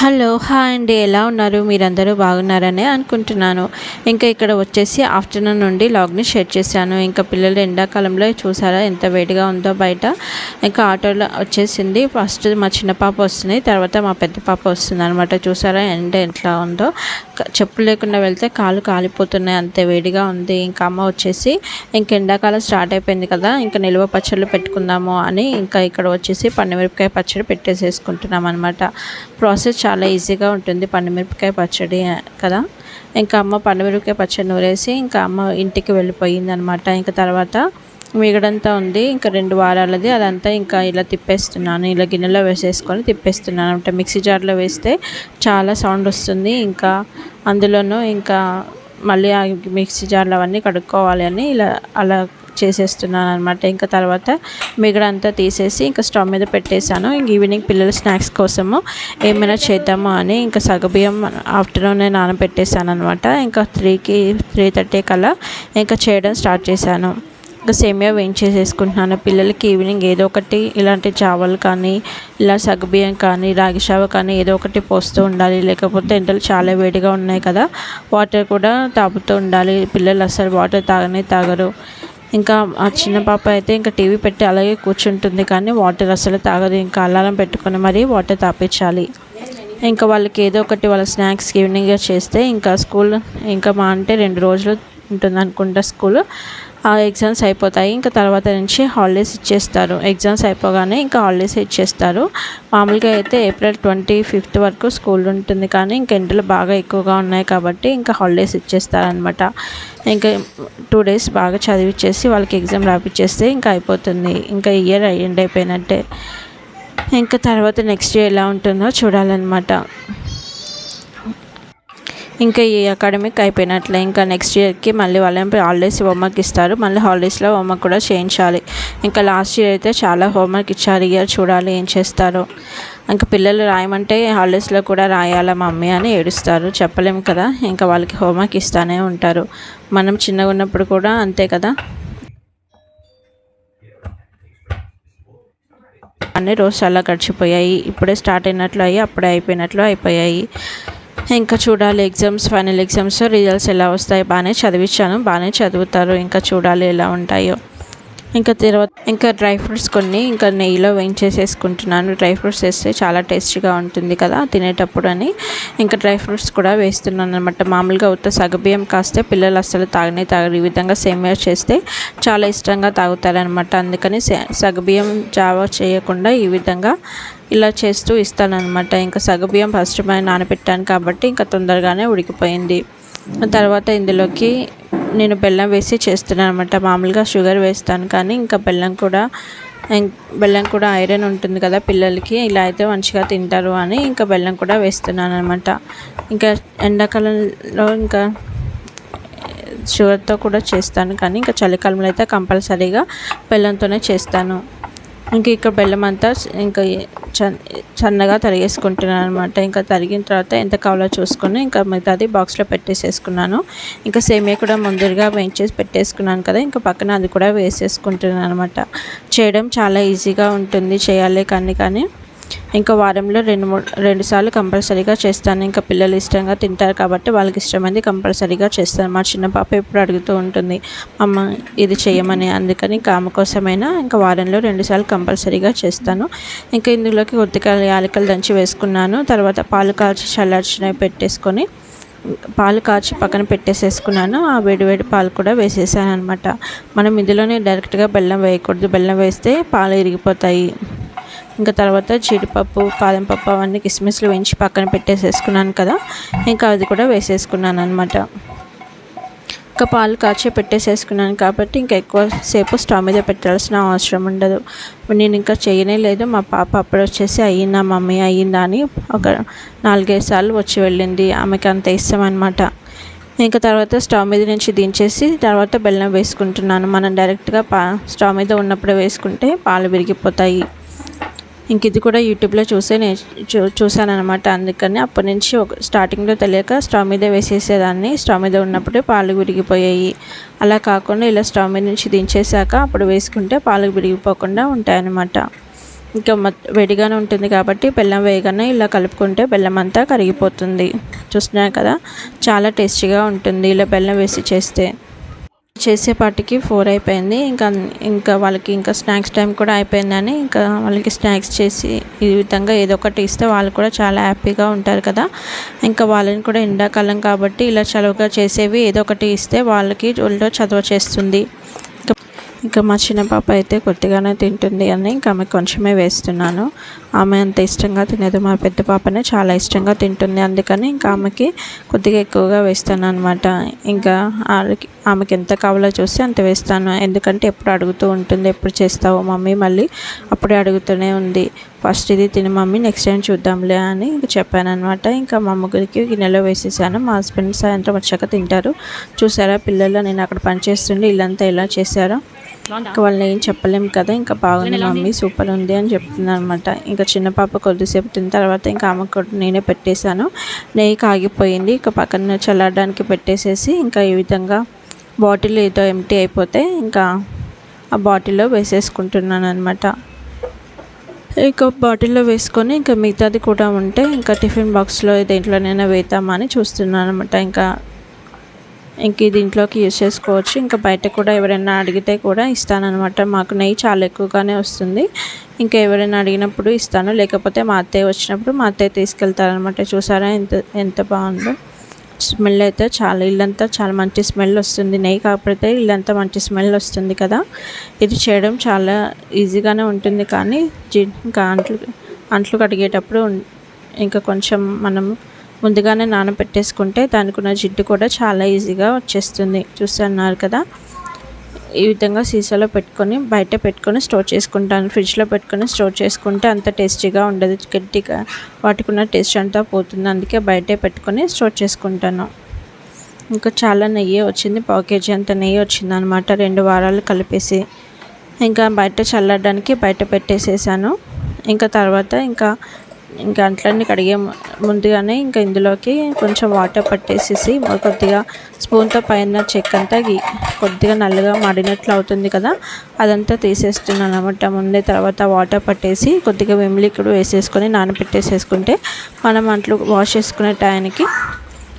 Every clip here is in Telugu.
హలో హాయ్ అండి. ఎలా ఉన్నారు? మీరందరూ బాగున్నారని అనుకుంటున్నాను. ఇంకా ఇక్కడ వచ్చేసి ఆఫ్టర్నూన్ నుండి లాగ్ని షేర్ చేశాను. ఇంకా పిల్లలు ఎండాకాలంలో చూసారా ఎంత వేడిగా ఉందో బయట. ఇంకా ఆటోలో వచ్చేసింది. ఫస్ట్ మా చిన్న పాప వస్తుంది. తర్వాత మా పెద్ద పాప వస్తుంది అనమాట చూసారా ఎండ ఎట్లా ఉందో. చెప్పు చెప్పులు లేకుండా వెళ్తే కాలు కాలిపోతున్నాయి. అంత వేడిగా ఉంది. ఇంకా అమ్మ వచ్చేసి ఇంకా ఎండాకాలం స్టార్ట్ అయిపోయింది కదా ఇంకా నిల్వ పచ్చళ్ళు పెట్టుకుందాము అని ఇంకా ఇక్కడ వచ్చేసి పండుమిరపకాయ పచ్చడి పెట్టేసేసుకుంటున్నాం అనమాట ప్రాసెస్ చాలా ఈజీగా ఉంటుంది. పండుమిరపకాయ పచ్చడి కదా? ఇంకా అమ్మ పండుమిరపకాయ పచ్చడి నూరేసి ఇంకా అమ్మ ఇంటికి వెళ్ళిపోయింది అనమాట ఇంకా తర్వాత మిగడంతా ఉంది. ఇంకా రెండు వారాలది. అదంతా ఇంకా ఇలా తిప్పేస్తున్నాను. ఇలా గిన్నెలో వేసేసుకొని తిప్పేస్తున్నాను అంటే మిక్సీ జార్లో వేస్తే చాలా సౌండ్ వస్తుంది. ఇంకా అందులోనూ ఇంకా మళ్ళీ ఆ మిక్సీ జార్లు అవన్నీ కడుక్కోవాలి అని ఇలా అలా చేసేస్తున్నాను అనమాట ఇంకా తర్వాత మిగడంతా తీసేసి ఇంకా స్టవ్ మీద పెట్టేశాను. ఇంక ఈవినింగ్ పిల్లల స్నాక్స్ కోసము ఏమైనా చేద్దామా అని ఇంకా సగబియ్యం ఆఫ్టర్నూన్ నానబెట్టేశాను అనమాట ఇంకా త్రీకి త్రీ థర్టీ కల్లా ఇంకా చేయడం స్టార్ట్ చేశాను. ఇంకా సేమియా వేయించేసేసుకుంటున్నాను. పిల్లలకి ఈవినింగ్ ఏదో ఒకటి ఇలాంటి చావలు కానీ ఇలా సగ్గుబియ్యం కానీ రాగి చావ కానీ ఏదో ఒకటి పోస్తూ ఉండాలి. లేకపోతే ఎండలు చాలా వేడిగా ఉన్నాయి కదా వాటర్ కూడా తాగుతూ ఉండాలి. పిల్లలు అసలు వాటర్ తాగనే తాగరు. ఇంకా ఆ చిన్న పాప అయితే ఇంకా టీవీ పెట్టి అలాగే కూర్చుంటుంది కానీ వాటర్ అసలు తాగదు. ఇంకా అల్లారం పెట్టుకొని మరీ వాటర్ తాపించాలి. ఇంకా వాళ్ళకి ఏదో ఒకటి వాళ్ళ స్నాక్స్ ఈవినింగ్ చేస్తే ఇంకా స్కూల్ ఇంకా మా అంటే రెండు రోజులు ఉంటుంది అనుకుంటా స్కూల్. ఆ ఎగ్జామ్స్ అయిపోతాయి. ఇంకా తర్వాత నుంచి హాలిడేస్ ఇచ్చేస్తారు. ఎగ్జామ్స్ అయిపోగానే ఇంకా హాలిడేస్ ఇచ్చేస్తారు. మామూలుగా అయితే ఏప్రిల్ ట్వంటీ ఫిఫ్త్ వరకు స్కూల్ ఉంటుంది. కానీ ఇంకా ఎండలు బాగా ఎక్కువగా ఉన్నాయి కాబట్టి ఇంకా హాలిడేస్ ఇచ్చేస్తారనమాట ఇంకా టూ డేస్ బాగా చదివిచ్చేసి వాళ్ళకి ఎగ్జామ్ రాపిచ్చేస్తే ఇంకా అయిపోతుంది. ఇంకా ఇయర్ ఎండ్ అయిపోయినట్టే. ఇంకా తర్వాత నెక్స్ట్ ఇయర్ ఎలా ఉంటుందో చూడాలన్నమాట. ఇంకా ఈ అకాడమిక్ అయిపోయినట్లే. ఇంకా నెక్స్ట్ ఇయర్కి మళ్ళీ వాళ్ళని హాలిడేస్ హోంవర్క్ ఇస్తారు. మళ్ళీ హాలిడేస్లో హోంవర్క్ కూడా చేయించాలి. ఇంకా లాస్ట్ ఇయర్ అయితే చాలా హోంవర్క్ ఇచ్చారు. ఇయర్ చూడాలి ఏం చేస్తారో. ఇంకా పిల్లలు రాయమంటే హాలిడేస్లో కూడా రాయాలా మమ్మీ అని ఏడుస్తారు. చెప్పలేము కదా. ఇంకా వాళ్ళకి హోంవర్క్ ఇస్తానే ఉంటారు. మనం చిన్నగా ఉన్నప్పుడు కూడా అంతే కదా. అన్ని రోజు చాలా గడిచిపోయాయి. ఇప్పుడే స్టార్ట్ అయినట్లు అయ్యి అప్పుడే అయిపోయినట్లు అయిపోయాయి. ఇంకా చూడాలి ఎగ్జామ్స్ ఫైనల్ ఎగ్జామ్స్ రిజల్ట్స్ ఎలా వస్తాయి బాగానే చదివించాను బాగానే చదువుతారు ఇంకా చూడాలి ఎలా ఉంటాయో. ఇంకా తర్వాత ఇంకా డ్రై ఫ్రూట్స్ కొన్ని ఇంకా నెయ్యిలో వేయించేసేసుకుంటున్నాను. డ్రై ఫ్రూట్స్ వేస్తే చాలా టేస్టీగా ఉంటుంది కదా తినేటప్పుడు అని. ఇంకా డ్రై ఫ్రూట్స్ కూడా వేస్తున్నాను అనమాట మామూలుగా ఉత్త సగబియ్యం కాస్తే పిల్లలు అస్సలు తాగనే తాగరు. ఈ విధంగా సేమియా చేస్తే చాలా ఇష్టంగా తాగుతారనమాట అందుకని సే- సగబియ్యం జావా చేయకుండా ఈ విధంగా ఇలా చేస్తూ ఇస్తానన్నమాట. ఇంకా సగబియ్యం ఫస్ట్ మనం నానబెట్టాను కాబట్టి ఇంకా తొందరగానే ఉడికిపోయింది. తర్వాత ఇందులోకి నేను బెల్లం వేసి చేస్తున్నాను అనమాట మామూలుగా షుగర్ వేస్తాను కానీ ఇంకా బెల్లం కూడా బెల్లం కూడా ఐరన్ ఉంటుంది కదా పిల్లలకి ఇలా అయితే మంచిగా తింటారు అని ఇంకా బెల్లం కూడా వేస్తున్నాను అనమాట ఇంకా ఎండాకాలంలో ఇంకా షుగర్తో కూడా చేస్తాను కానీ ఇంకా చలికాలంలో అయితే కంపల్సరీగా బెల్లంతోనే చేస్తాను. ఇంకా ఇక్కడ బెల్లం అంతా ఇంకా చన్నగా సన్నగా తరిగేసుకుంటున్నాను అనమాట ఇంకా తరిగిన తర్వాత ఎంత కావాలో చూసుకొని ఇంకా మిగతాది బాక్స్లో పెట్టేసేసుకున్నాను. ఇంకా సేమియా కూడా ముందుగా వేయించేసి పెట్టేసుకున్నాను కదా ఇంకా పక్కన అది కూడా వేసేసుకుంటున్నాను అనమాట చేయడం చాలా ఈజీగా ఉంటుంది చేయాలి కానీ కానీ. ఇంకా వారంలో రెండు మూడు రెండు సార్లు కంపల్సరీగా చేస్తాను. ఇంకా పిల్లలు ఇష్టంగా తింటారు కాబట్టి వాళ్ళకి ఇష్టమైంది కంపల్సరీగా చేస్తాను మా చిన్న పాప ఎప్పుడు అడుగుతూ ఉంటుంది అమ్మ ఇది చేయమని అందుకని ఇంకా ఆమె కోసమైనా ఇంకా వారంలో రెండు సార్లు కంపల్సరీగా చేస్తాను. ఇంకా ఇందులోకి ఉత్తికాయలు యాలకలు దంచి వేసుకున్నాను. తర్వాత పాలు కాల్చి చల్లార్చినవి పెట్టేసుకొని పాలు కాచి పక్కన పెట్టేసేసుకున్నాను. ఆ వేడి వేడి పాలు కూడా వేసేసాను అనమాట మనం ఇందులోనే డైరెక్ట్గా బెల్లం వేయకూడదు. బెల్లం వేస్తే పాలు ఇరిగిపోతాయి. ఇంకా తర్వాత జీడిపప్పు బాదం పప్పు అవన్నీ కిస్మిస్లు వేయించి పక్కన పెట్టేసేసుకున్నాను కదా. ఇంకా అది కూడా వేసేసుకున్నాను అనమాట ఇంకా పాలు కాచి పెట్టేసేసుకున్నాను కాబట్టి ఇంకా ఎక్కువసేపు స్టవ్ మీద పెట్టాల్సిన అవసరం ఉండదు. నేను ఇంకా చేయనే లేదు. మా పాప అప్పుడు వచ్చేసి అయ్యిందా మమ్మీ అయ్యిందా అని ఒక నాలుగైదు సార్లు వచ్చి వెళ్ళింది. ఆమెకి అంత ఇష్టం అనమాట ఇంకా తర్వాత స్టవ్ మీద నుంచి దించేసి తర్వాత బెల్లం వేసుకుంటున్నాను. మనం డైరెక్ట్గా పా స్టవ్ మీద ఉన్నప్పుడే వేసుకుంటే పాలు విరిగిపోతాయి. ఇంక ఇది కూడా యూట్యూబ్లో చూసే నే చూ చూసాను అనమాట అందుకని అప్పటి నుంచి ఒక స్టార్టింగ్లో తెలియక స్టవ్ మీద వేసేసేదాన్ని. స్టవ్ మీద ఉన్నప్పుడే పాలు విరిగిపోయాయి. అలా కాకుండా ఇలా స్టవ్ మీద నుంచి దించేసాక అప్పుడు వేసుకుంటే పాలు విరిగిపోకుండా ఉంటాయన్నమాట. ఇంకా వేడిగానే ఉంటుంది కాబట్టి బెల్లం వేయగానే ఇలా కలుపుకుంటే బెల్లం అంతా కరిగిపోతుంది. చూస్తున్నారు కదా? చాలా టేస్టీగా ఉంటుంది ఇలా బెల్లం వేసి చేస్తే. చేసేపాటికి ఫోర్ అయిపోయింది. ఇంకా ఇంకా వాళ్ళకి ఇంకా స్నాక్స్ టైం కూడా అయిపోయిందని ఇంకా వాళ్ళకి స్నాక్స్ చేసి ఈ విధంగా ఏదో ఒకటి ఇస్తే వాళ్ళు కూడా చాలా హ్యాపీగా ఉంటారు కదా. ఇంకా వాళ్ళని కూడా ఎండాకాలం కాబట్టి ఇలా చలువగా చేసేవి ఏదో ఒకటి ఇస్తే వాళ్ళకి ఒళ్ళో చదువు చేస్తుంది ఇంకా మా చిన్న పాప అయితే కొద్దిగానే తింటుంది అని ఇంకా ఆమె కొంచెమే వేస్తున్నాను. ఆమె అంత ఇష్టంగా తినేది. మా పెద్ద పాపనే చాలా ఇష్టంగా తింటుంది. అందుకని ఇంకా ఆమెకి కొద్దిగా ఎక్కువగా వేస్తాను అనమాట ఇంకా ఆమెకి ఎంత కావాలో చూస్తే అంత వేస్తాను. ఎందుకంటే ఎప్పుడు అడుగుతూ ఉంటుంది ఎప్పుడు చేస్తావు మమ్మీ మళ్ళీ అప్పుడే అడుగుతూనే ఉంది. ఫస్ట్ ఇది తిని మమ్మీ నెక్స్ట్ టైం చూద్దాంలే అని ఇంక చెప్పాను అనమాట ఇంకా మా ముగ్గురికి గిన్నెలో వేసేసాను. మా హస్బెండ్ సాయంత్రం వచ్చాక తింటారు. చూసారా పిల్లలు నేను అక్కడ పనిచేస్తుండే ఇల్లంతా ఎలా చేశారో. ఇంకా వాళ్ళని ఏం చెప్పలేము కదా ఇంకా బాగుంది మమ్మీ సూపర్ ఉంది అని చెప్తుంది అనమాట ఇంకా చిన్న పాప కొద్దిసేపు తిన్న తర్వాత ఇంకా ఆమె కూడా నేనే పెట్టేశాను. నెయ్యి కాగిపోయింది ఇంకా పక్కన చల్లడానికి పెట్టేసేసి ఇంకా ఈ విధంగా బాటిల్ ఏదో ఎంటీ అయిపోతే ఇంకా ఆ బాటిల్లో వేసేసుకుంటున్నాను అనమాట ఇంకా బాటిల్లో వేసుకొని ఇంకా మిగతాది కూడా ఉంటే ఇంకా టిఫిన్ బాక్స్లో దేంట్లోనైనా వేద్దామని చూస్తున్నాను అనమాట ఇంకా ఇంక దీంట్లోకి యూస్ చేసుకోవచ్చు. ఇంకా బయట కూడా ఎవరైనా అడిగితే కూడా ఇస్తానమాట మాకు నెయ్యి చాలా ఎక్కువగానే వస్తుంది. ఇంకా ఎవరైనా అడిగినప్పుడు ఇస్తాను. లేకపోతే మా అత్తయ్య వచ్చినప్పుడు మా అత్తయ్య తీసుకెళ్తారనమాట చూసారా? ఎంత ఎంత బాగుందో. స్మెల్ అయితే చాలా ఇల్లంతా చాలా మంచి స్మెల్ వస్తుంది. నెయ్యి కాకపోతే ఇల్లంతా మంచి స్మెల్ వస్తుంది కదా. ఇది చేయడం చాలా ఈజీగానే ఉంటుంది. కానీ ఇంకా అంట్లు అంట్లు కడిగేటప్పుడు ఇంకా కొంచెం మనం ముందుగానే నానబెట్టేసుకుంటే దానికి ఉన్న జిడ్డు కూడా చాలా ఈజీగా వచ్చేస్తుంది. చూస్తున్నారు కదా? ఈ విధంగా సీసాలో పెట్టుకొని బయట పెట్టుకొని స్టోర్ చేసుకుంటాను. ఫ్రిడ్జ్లో పెట్టుకొని స్టోర్ చేసుకుంటే అంత టేస్టీగా ఉండదు. గట్టిగా వాటికున్న టేస్ట్ అంతా పోతుంది. అందుకే బయటే పెట్టుకొని స్టోర్ చేసుకుంటాను. ఇంకా చాలా నెయ్యి వచ్చింది. పావు కేజీ అంత నెయ్యి వచ్చింది అనమాట రెండు వారాలు కలిపేసి. ఇంకా బయట చల్లడానికి బయట పెట్టేసేసాను. ఇంకా తర్వాత ఇంకా ఇంకా అంట్లన్నీ కడిగే ముందుగానే ఇంకా ఇందులోకి కొంచెం వాటర్ పట్టేసేసి కొద్దిగా స్పూన్తో పైన చెక్ అంతా కొద్దిగా నల్లగా మడినట్లు అవుతుంది కదా అదంతా తీసేస్తున్నాను అనమాట ముందే తర్వాత వాటర్ పట్టేసి కొద్దిగా కూడా వేసేసుకొని నానబెట్టేసేసుకుంటే మనం అంట్లు వాష్ చేసుకునే టైంకి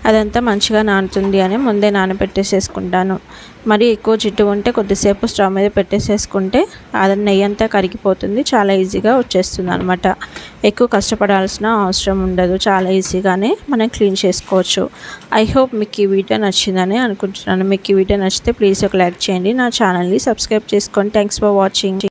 అదంతా మంచిగా నానుతుంది అని ముందే నానబెట్టేసేసుకుంటాను. మరి ఎక్కువ జిడ్డు ఉంటే కొద్దిసేపు స్టవ్ మీద పెట్టేసేసుకుంటే అది నెయ్యి అంతా కరిగిపోతుంది చాలా ఈజీగా వచ్చేస్తుంది అనమాట ఎక్కువ కష్టపడాల్సిన అవసరం ఉండదు. చాలా ఈజీగానే మనం క్లీన్ చేసుకోవచ్చు. ఐ హోప్ మీకు ఈ వీడియో నచ్చిందని అనుకుంటున్నాను. మీకు ఈ వీడియో నచ్చితే ప్లీజ్ ఒక లైక్ చేయండి. నా ఛానల్ని సబ్స్క్రైబ్ చేసుకోండి థ్యాంక్స్ ఫర్ వాచింగ్.